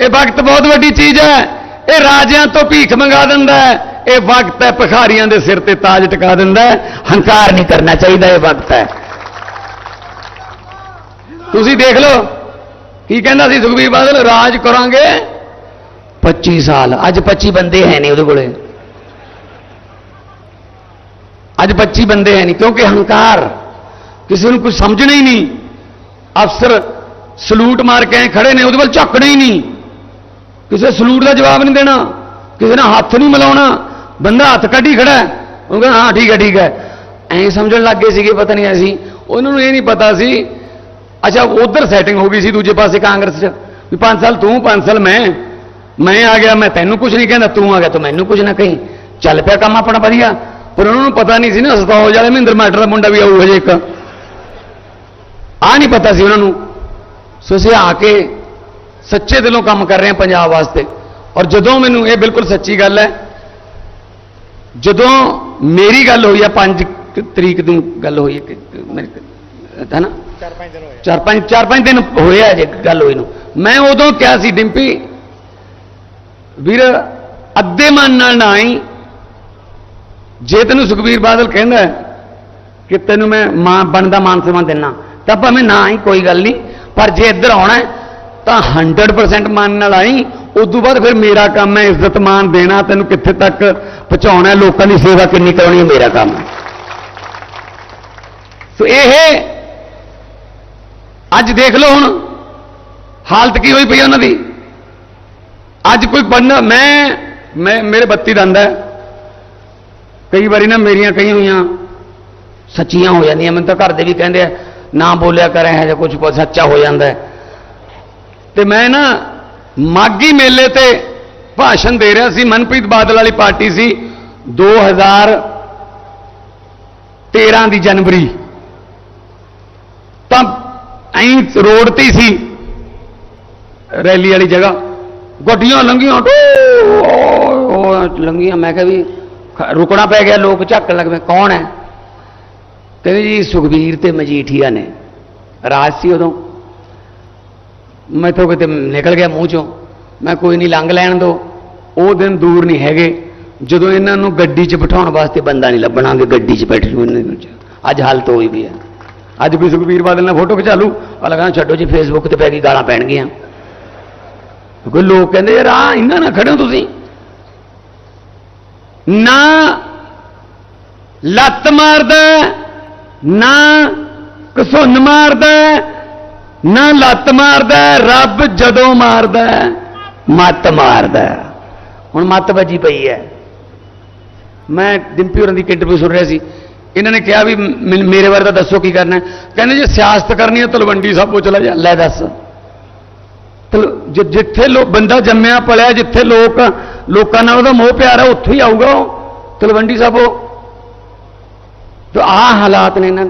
ਇਹ ਵਕਤ ਬਹੁਤ ਵੱਡੀ ਚੀਜ਼ ਹੈ। ਇਹ ਰਾਜਿਆਂ ਤੋਂ ਭੀਖ ਮੰਗਾ ਦਿੰਦਾ ਹੈ। ਇਹ ਵਕਤ ਹੈ, ਭਿਖਾਰੀਆਂ ਦੇ ਸਿਰ ਤੇ ਤਾਜ ਟਿਕਾ ਦਿੰਦਾ ਹੈ। ਹੰਕਾਰ ਨਹੀਂ ਕਰਨਾ ਚਾਹੀਦਾ, ਇਹ ਵਕਤ ਹੈ। ਤੁਸੀਂ ਦੇਖ ਲਓ, ਕੀ ਕਹਿੰਦਾ ਸੀ ਸੁਖਬੀਰ ਬਾਦਲ? ਰਾਜ ਕਰਾਂਗੇ। 25 ਸਾਲ, ਅੱਜ 25 ਬੰਦੇ ਹੈ ਨਹੀਂ ਉਹਦੇ ਕੋਲੇ। ਅੱਜ 25 ਬੰਦੇ ਹੈ ਨਹੀਂ, ਕਿਉਂਕਿ ਹੰਕਾਰ, ਕਿਸੇ ਨੂੰ ਕੁਝ ਸਮਝਣਾ ਹੀ ਨਹੀਂ। ਅਫਸਰ ਸਲੂਟ ਮਾਰ ਕੇ ਐਂ ਖੜੇ ਨੇ ਉਹਦੇ ਵੱਲ ਝਾਕਣਾ ਹੀ ਨਹੀਂ ਕਿਸੇ ਸਲੂਟ ਦਾ ਜਵਾਬ ਨਹੀਂ ਦੇਣਾ ਕਿਸੇ ਨਾਲ ਹੱਥ ਨਹੀਂ ਮਿਲਾਉਣਾ ਬੰਦਾ ਹੱਥ ਕੱਢੀ ਖੜਾ ਹੈ। ਉਹ ਕਹਿੰਦਾ ਹਾਂ ਠੀਕ ਹੈ ਠੀਕ ਹੈ ਐਂ ਸਮਝਣ ਲੱਗ ਗਏ ਸੀਗੇ ਪਤਾ ਨਹੀਂ ਅਸੀਂ ਉਹਨਾਂ ਨੂੰ ਇਹ ਨਹੀਂ ਪਤਾ ਸੀ ਅੱਛਾ ਉਧਰ ਸੈਟਿੰਗ ਹੋ ਗਈ ਸੀ ਦੂਜੇ ਪਾਸੇ ਕਾਂਗਰਸ 'ਚ ਵੀ 5 ਸਾਲ ਤੂੰ 5 ਸਾਲ ਮੈਂ ਮੈਂ ਆ ਗਿਆ ਮੈਂ ਤੈਨੂੰ ਕੁਝ ਨਹੀਂ ਕਹਿੰਦਾ ਤੂੰ ਆ ਗਿਆ ਤੂੰ ਮੈਨੂੰ ਕੁਝ ਨਾ ਕਹੀਂ ਚੱਲ ਪਿਆ ਕੰਮ ਆਪਣਾ ਵਧੀਆ ਪਰ ਉਹਨਾਂ ਨੂੰ ਪਤਾ ਨਹੀਂ ਸੀ ਨਾ ਸਤੌਜ ਵਾਲੇ ਮਹਿੰਦਰ ਮਾਟਰ ਦਾ ਮੁੰਡਾ ਵੀ ਆਊ ਹਜੇ ਇੱਕ ਆ ਨਹੀਂ ਪਤਾ ਸੀ ਉਹਨਾਂ ਨੂੰ ਸੋ ਅਸੀਂ ਆ ਕੇ ਸੱਚੇ ਦਿਲੋਂ ਕੰਮ ਕਰ ਰਹੇ ਹਾਂ ਪੰਜਾਬ ਵਾਸਤੇ। ਔਰ ਜਦੋਂ ਮੈਨੂੰ ਇਹ ਬਿਲਕੁਲ ਸੱਚੀ ਗੱਲ ਹੈ ਜਦੋਂ ਮੇਰੀ ਗੱਲ ਹੋਈ ਹੈ 5 ਤਰੀਕ ਨੂੰ ਗੱਲ ਹੋਈ ਹੈ ਹੈ ਨਾ ਚਾਰ ਪੰਜ ਦਿਨ ਹੋਏ ਚਾਰ ਪੰਜ ਚਾਰ ਪੰਜ ਦਿਨ ਹੋਏ ਆ ਜੇ ਗੱਲ ਹੋਈ ਨੂੰ। ਮੈਂ ਉਦੋਂ ਕਿਹਾ ਸੀ ਡਿੰਪੀ ਵੀਰ ਅੱਧੇ ਮਨ ਨਾਲ ਨਾ ਆਈ। ਜੇ ਤੈਨੂੰ ਸੁਖਬੀਰ ਬਾਦਲ ਕਹਿੰਦਾ ਕਿ ਤੈਨੂੰ ਮੈਂ ਮਾਂ ਬਣਦਾ ਮਾਨ ਸਨਮਾਨ ਦੇਣਾ ਤਾਂ ਭਾਵੇਂ ਨਾ ਆਈ ਕੋਈ ਗੱਲ ਨਹੀਂ। ਪਰ ਜੇ ਇੱਧਰ ਆਉਣਾ ਤਾਂ 100% ਮਨ ਨਾਲ ਆਈ, ਉਦੋਂ ਬਾਅਦ ਫਿਰ ਮੇਰਾ ਕੰਮ ਹੈ ਇੱਜ਼ਤ ਮਾਨ ਦੇਣਾ, ਤੈਨੂੰ ਕਿੱਥੇ ਤੱਕ ਪਹੁੰਚਾਉਣਾ ਲੋਕਾਂ ਦੀ ਸੇਵਾ ਕਿੰਨੀ ਕਰਾਉਣੀ ਹੈ, ਮੇਰਾ ਕੰਮ ਹੈ। ਸੋ ਇਹ ਅੱਜ ਦੇਖ ਲਓ ਹੁਣ, ਹਾਲਤ ਕੀ ਹੋਈ ਪਈ ਹੈ ਉਹਨਾਂ ਦੀ। ਅੱਜ ਕੋਈ ਬੰਦਾ, ਮੈਂ ਮੈਂ, ਮੇਰੇ ਬੱਤੀ ਦੰਦ ਕਈ ਵਾਰੀ ਨਾ ਮੇਰੀਆਂ ਕਈ ਹੋਈਆਂ ਸੱਚੀਆਂ ਹੋ ਜਾਂਦੀਆਂ, ਮੈਨੂੰ ਤਾਂ ਘਰ ਦੇ ਵੀ ਕਹਿੰਦੇ ਆ ਨਾ ਬੋਲਿਆ ਕਰ ਇਹ ਜਾਂ ਕੁਝ ਸੱਚਾ ਹੋ ਜਾਂਦਾ ਹੈ। ਤੇ ਮੈਂ ਨਾ ਮਾਗੀ ਮੇਲੇ ਤੇ ਭਾਸ਼ਣ ਦੇ ਰਿਹਾ ਸੀ। ਮਨਪ੍ਰੀਤ ਬਾਦਲ ਵਾਲੀ ਪਾਰਟੀ ਸੀ। 2013 ਦੀ ਜਨਵਰੀ। ਤਾਂ ਐਂ ਰੋਡ ਤੇ ਸੀ। ਰੈਲੀ ਵਾਲੀ ਜਗ੍ਹਾ। ਗੱਡੀਆਂ ਲੰਘੀਆਂ। ਟੋ ਲੰਘੀਆਂ। ਮੈਂ ਕਿਹਾ ਵੀ ਰੁਕਣਾ ਪੈ ਗਿਆ। ਲੋਕ ਝੱਕਣ ਲੱਗ ਪਏ। ਕੌਣ ਹੈ? ਕਹਿੰਦੇ ਜੀ, ਸੁਖਬੀਰ ਤੇ ਮਜੀਠੀਆ ਨੇ। ਰਾਜ ਸੀ ਉਦੋਂ। ਮੈਥੋਂ ਕਿਤੇ ਨਿਕਲ ਗਿਆ ਮੂੰਹ ਚੋਂ। ਮੈਂ ਕੋਈ ਨਹੀਂ, ਲੰਘ ਲੈਣ ਦੋ। ਉਹ ਦਿਨ ਦੂਰ ਨਹੀਂ ਹੈਗੇ। ਜਦੋਂ ਇਹਨਾਂ ਨੂੰ ਗੱਡੀ 'ਚ ਬਿਠਾਉਣ ਵਾਸਤੇ ਬੰਦਾ ਨਹੀਂ ਲੱਭਣਾਗੇ ਗੱਡੀ 'ਚ ਬੈਠ ਜੂ ਇਹਨਾਂ ਨੂੰ। ਅੱਜ ਹਾਲਤ ਹੋਈ ਵੀ ਹੈ ਅੱਜ ਵੀ ਸੁਖਬੀਰ ਬਾਦਲ ਨਾਲ ਫੋਟੋ ਖਿਚਾ ਲੂ ਆ ਲਗਾ ਛੱਡੋ ਜੀ ਫੇਸਬੁੱਕ ਤੇ ਪੈ ਗਈ, ਗਾਲਾਂ ਪੈਣਗੀਆਂ। ਕੋਈ ਲੋਕ ਕਹਿੰਦੇ, ਯਾਰ ਆ ਇਹਨਾਂ ਨਾਲ ਖੜੇ ਹੋ ਤੁਸੀਂ। ਨਾ ਲੱਤ ਮਾਰਦਾ ਨਾ ਕਸੁੰਨ ਮਾਰਦਾ ਨਾ ਲੱਤ ਮਾਰਦਾ ਰੱਬ ਜਦੋਂ ਮਾਰਦਾ ਮੱਤ ਮਾਰਦਾ ਹੁਣ ਮੱਤ ਵੱਜੀ ਪਈ ਹੈ। ਮੈਂ ਡਿੰਪੀ ਹੋਰਾਂ ਦੀ ਇੰਟਰਵਿਊ ਸੁਣ ਰਿਹਾ ਸੀ। ਇਹਨਾਂ ਨੇ ਕਿਹਾ ਵੀ ਮ- ਮੇਰੇ ਬਾਰੇ ਤਾਂ ਦੱਸੋ ਕੀ ਕਰਨਾ ਕਹਿੰਦੇ ਜੇ ਸਿਆਸਤ ਕਰਨੀ ਹੈ ਤਲਵੰਡੀ ਸਾਬੋ ਚਲਾ ਜਾ, ਲੈ ਦੱਸ। ਤਲ- ਜਿੱਥੇ ਲੋ, ਬੰਦਾ ਜੰਮਿਆ, ਪਲਿਆ, ਜਿੱਥੇ ਲੋਕ, ਲੋਕਾਂ ਨਾਲ ਉਹਦਾ ਮੋਹ ਪਿਆਰ ਹੈ ਉੱਥੇ ਹੀ ਆਊਗਾ ਉਹ। ਤਲਵੰਡੀ ਸਾਬੋ ਤੇ ਆਹ ਹਾਲਾਤ ਨੇ ਇਹਨਾਂ